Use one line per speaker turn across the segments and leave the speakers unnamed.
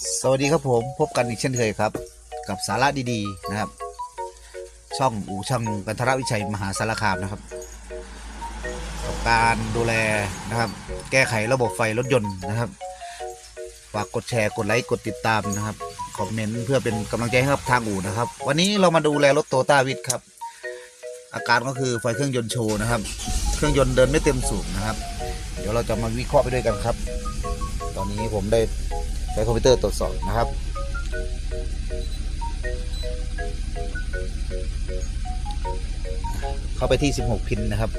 สวัสดีครับผมพบกันอีกเช่นเคยครับ กับสาระดีๆนะครับ ช่องอู่ช่างกันทรวิชัยมหาสารคามนะครับกับการดูแลนะครับ แก้ไขระบบไฟรถยนต์นะครับฝากกดแชร์กดไลค์กดติดตามนะครับคอมเมนต์เพื่อเป็นกำลังใจให้กับทางอู่นะครับ วันนี้เรามาดูแลรถโตต้าวิทครับ อาการก็คือไฟเครื่องยนต์โชว์นะครับ เครื่องยนต์เดินไม่เต็มสูบนะครับ เดี๋ยวเราจะมาวิเคราะห์ไปด้วยกันครับ ตอนนี้ผมได้ ใช้คอมพิวเตอร์ตรวจสอบนะครับเข้าไปที่ 16 พินนะครับ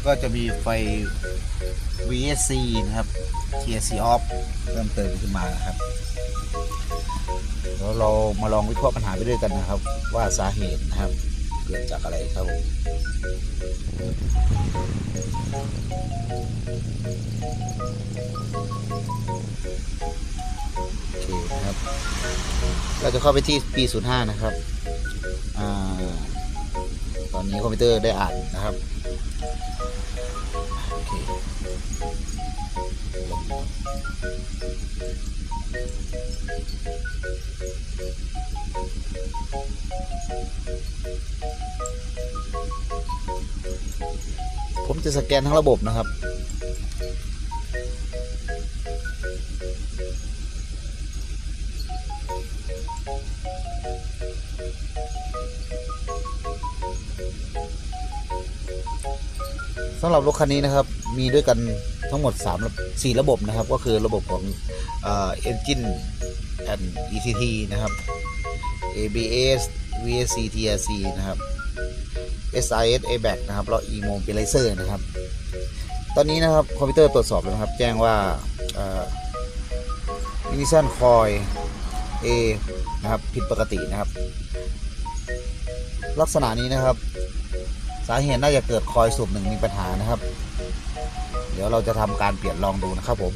แล้วก็จะมีไฟ VSC นะครับ TSC off เพิ่มเติมขึ้นมานะครับแล้วเรามาลองวิเคราะห์ปัญหาไปด้วยกันนะครับ ว่าสาเหตุนะครับเกิดจากอะไรครับผมโอเคนะครับ เราจะเข้าไปที่ปี05นะครับ อนนี้คอมพิวเตอร์ได้อ่านนะครับโอเคผมจะสแกนทั้งระบบนะครับ สำหรับรถคันนี้นะครับมีด้วยกันทั้งหมด3 4ระบบนะครับ ก็คือระบบของเอ่อ Engine and ECT นะครับ ABS VSC TRC นะครับ SIS ABAC นะครับแล้ว Immobilizer นะครับ ตอนนี้นะครับคอมพิวเตอร์ตรวจสอบแล้วนะครับ แจ้งว่าอ่อ Ignition Coil A นะครับ ผิดปกตินะครับ ลักษณะนี้นะครับ สาเหตุน่าจะเกิดคอยสูบหนึ่งมีปัญหานะครับ เดี๋ยวเราจะทำการเปลี่ยนลองดูนะครับผม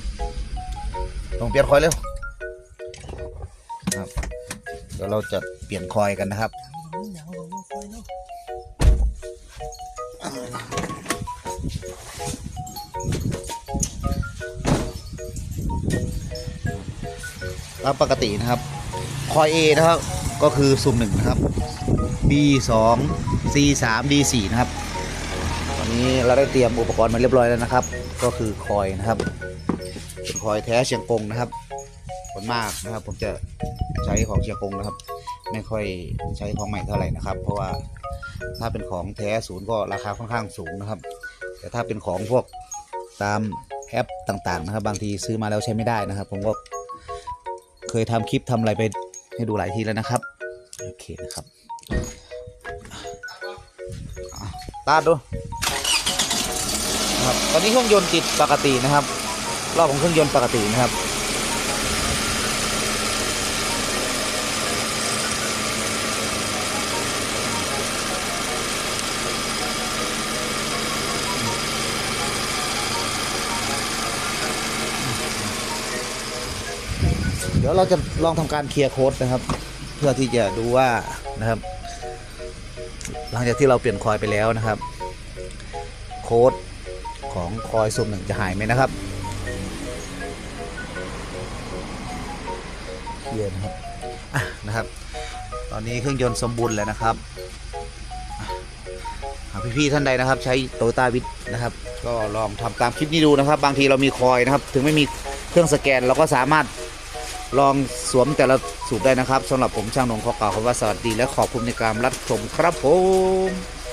ลองเปลี่ยนคอยเร็วครับ เดี๋ยวเราจะเปลี่ยนคอยกันนะครับตามปกตินะครับ คอย A นะครับ ก็คือซุ่มหนึ่งนะครับ B 2 C 3 D 4 นะครับตอนนี้เราได้เตรียมอุปกรณ์มาเรียบร้อยแล้วนะครับ ก็คือคอยนะครับเป็นคอยแท้เชียงกงนะครับผลมากนะครับ ผมจะใช้ของเชียงกงนะครับ ไม่ค่อยใช้ของใหม่เท่าไหร่นะครับ เพราะว่าถ้าเป็นของแท้ศูนย์ก็ราคาค่อนข้างสูงนะครับ แต่ถ้าเป็นของพวกตามแอปต่างๆนะครับ บางทีซื้อมาแล้วใช้ไม่ได้นะครับ ผมก็เคยทำคลิปทำอะไรไปให้ดูหลายทีแล้วนะครับ โอเคนะครับ ตาดดูนะครับตอนนี้เครื่องยนต์ติดปกตินะครับรอบของเครื่องยนต์ปกตินะครับเดี๋ยวเราจะลองทำการเคลียร์โค้ดนะครับ เพื่อที่จะดูว่านะครับ หลังจากที่เราเปลี่ยนคอยไปแล้วนะครับ โค้ดของคอยสุ่มหนึ่งจะหายไหมนะครับเคลียร์นะครับนะครับ ตอนนี้เครื่องยนต์สมบูรณ์แล้วนะครับหากพี่ๆท่านใดนะครับ ใช้โตโยต้าวิทนะครับ ก็ลองทำตามคลิปนี้ดูนะครับ บางทีเรามีคอยนะครับ ถึงไม่มีเครื่องสแกนเราก็สามารถ ลองสวมแต่ละสูบได้นะครับสำหรับผมช่างนงขอกล่าวคำว่าสวัสดีและขอบคุณในการรับชมครับผม